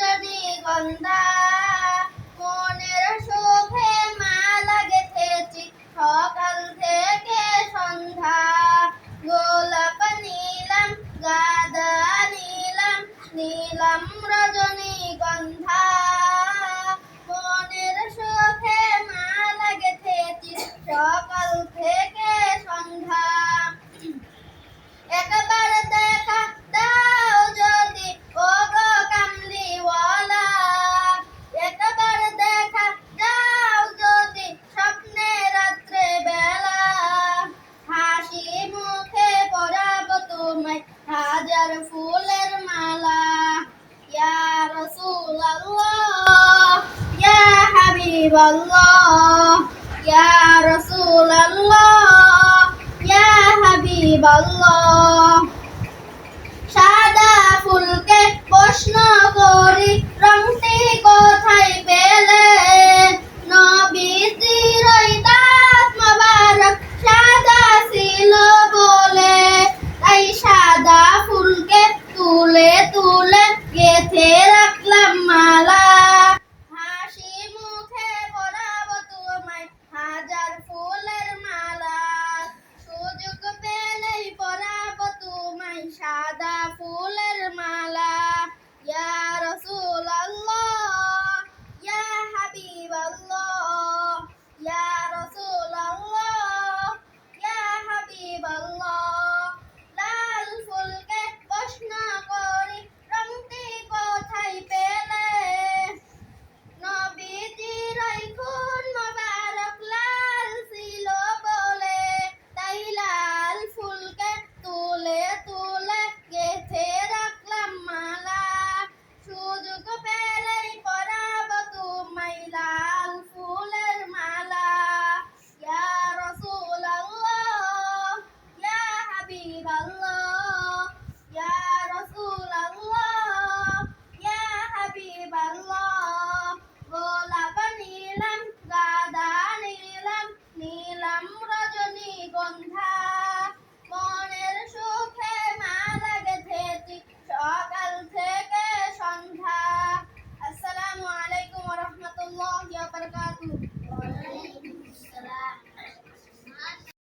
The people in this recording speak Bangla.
যদি গন্ধা, মনের শোভে মা লাগেছি, সকাল থেকে সন্ধ্যা। গোলাপ নীলাম, গাদা নীলাম নীলাম রজনী ya Rasulullah ya Habiballah ya Rasulullah ya Habiballah